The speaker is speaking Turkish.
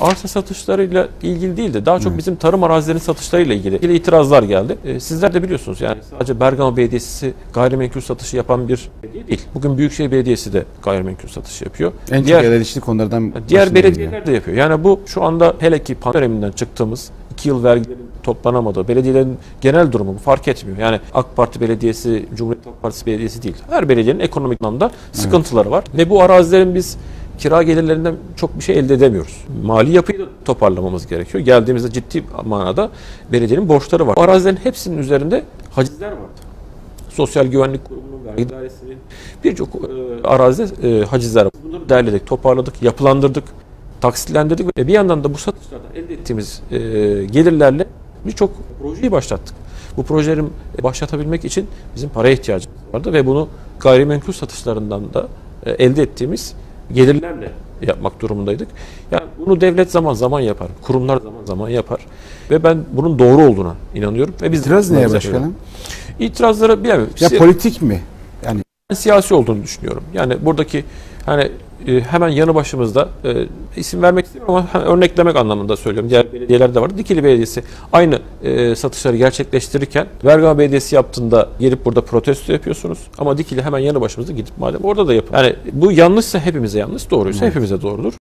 arsa satışlarıyla ilgili değil de daha çok bizim tarım arazilerinin satışlarıyla ilgili ilgili itirazlar geldi. E, sizler de biliyorsunuz yani sadece Bergama Belediyesi gayrimenkul satışı yapan bir belediye değil. Bugün Büyükşehir Belediyesi de gayrimenkul satışı yapıyor. En Diğer- çok eleştiri konulardan Diğer belediyeler de yapıyor. Yani bu şu anda hele ki pandemi döneminden çıktığımız 2 yıl vergilerin toplanamadığı, belediyelerin genel durumu bu fark etmiyor. Yani AK Parti Belediyesi, Cumhuriyet Halk Partisi Belediyesi değil. Her belediyenin ekonomik anlamda sıkıntıları var. Ve bu arazilerin biz kira gelirlerinden çok bir şey elde edemiyoruz. Mali yapıyı da toparlamamız gerekiyor. Geldiğimizde ciddi manada belediyenin borçları var. Bu arazilerin hepsinin üzerinde hacizler vardı. Sosyal Güvenlik Kurumu'nun, vergi dairesinin birçok e, arazide e, hacizler var. Bunları derledik, toparladık, yapılandırdık, taksitlendirdik ve bir yandan da bu satışlardan elde ettiğimiz e, gelirlerle birçok projeyi başlattık. Bu projeleri başlatabilmek için bizim paraya ihtiyacımız vardı ve bunu gayrimenkul satışlarından da e, elde ettiğimiz gelirlerle yapmak durumundaydık. Yani bunu devlet zaman zaman yapar, kurumlar zaman zaman yapar ve ben bunun doğru olduğuna inanıyorum ve biz İtiraz neye başkanım? İtirazları bilemiyorum. Ya politik mi? Yani siyasi olduğunu düşünüyorum. Yani buradaki hani e, hemen yanı başımızda e, isim vermek istemiyorum ama örneklemek anlamında söylüyorum. Diğer belediyeler de var. Dikili Belediyesi aynı e, satışları gerçekleştirirken Bergama Belediyesi yaptığında gelip burada protesto yapıyorsunuz. Ama Dikili hemen yanı başımızda gidip madem orada da yapın. Yani bu yanlışsa hepimize yanlış, doğruysa hepimize doğrudur.